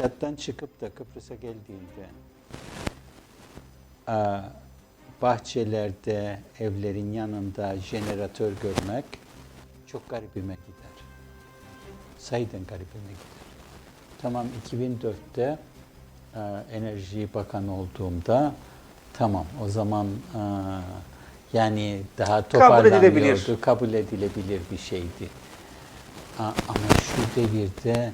Şat'tan çıkıp da Kıbrıs'a geldiğinde aa, bahçelerde, evlerin yanında jeneratör görmek çok garibime gider. Sayeden garibime gider. Tamam 2004'te e, Enerji Bakanı olduğumda tamam o zaman e, yani daha toparlanmıyordu. edilebilir. Kabul edilebilir bir şeydi. Ama şu devirde e,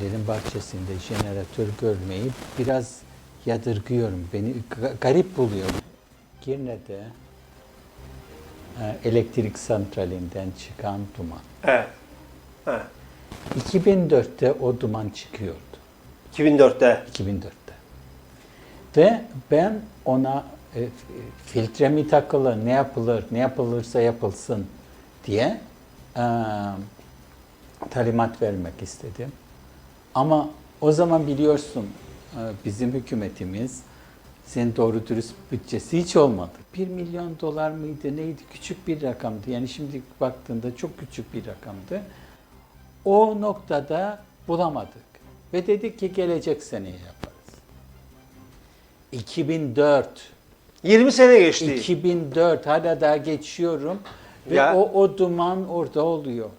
evlerin bahçesinde jeneratör görmeyi biraz yadırgıyorum. Beni ga- garip buluyorum. Girne'de e, elektrik santralinden çıkan duman. Evet. evet. 2004'te o duman çıkıyordu. 2004'te. 2004'te. Ve ben ona e, filtre mi takılır, ne yapılır, ne yapılırsa yapılsın diye e, talimat vermek istedim. Ama o zaman biliyorsun e, bizim hükümetimiz senin doğru dürüst bütçesi hiç olmadı. 1 milyon dolar mıydı neydi küçük bir rakamdı. Yani şimdi baktığında çok küçük bir rakamdı. O noktada bulamadık. Ve dedik ki gelecek seneye yaparız. 2004 20 sene geçti. 2004 hala daha geçiyorum ve Ya. o o duman orada oluyor.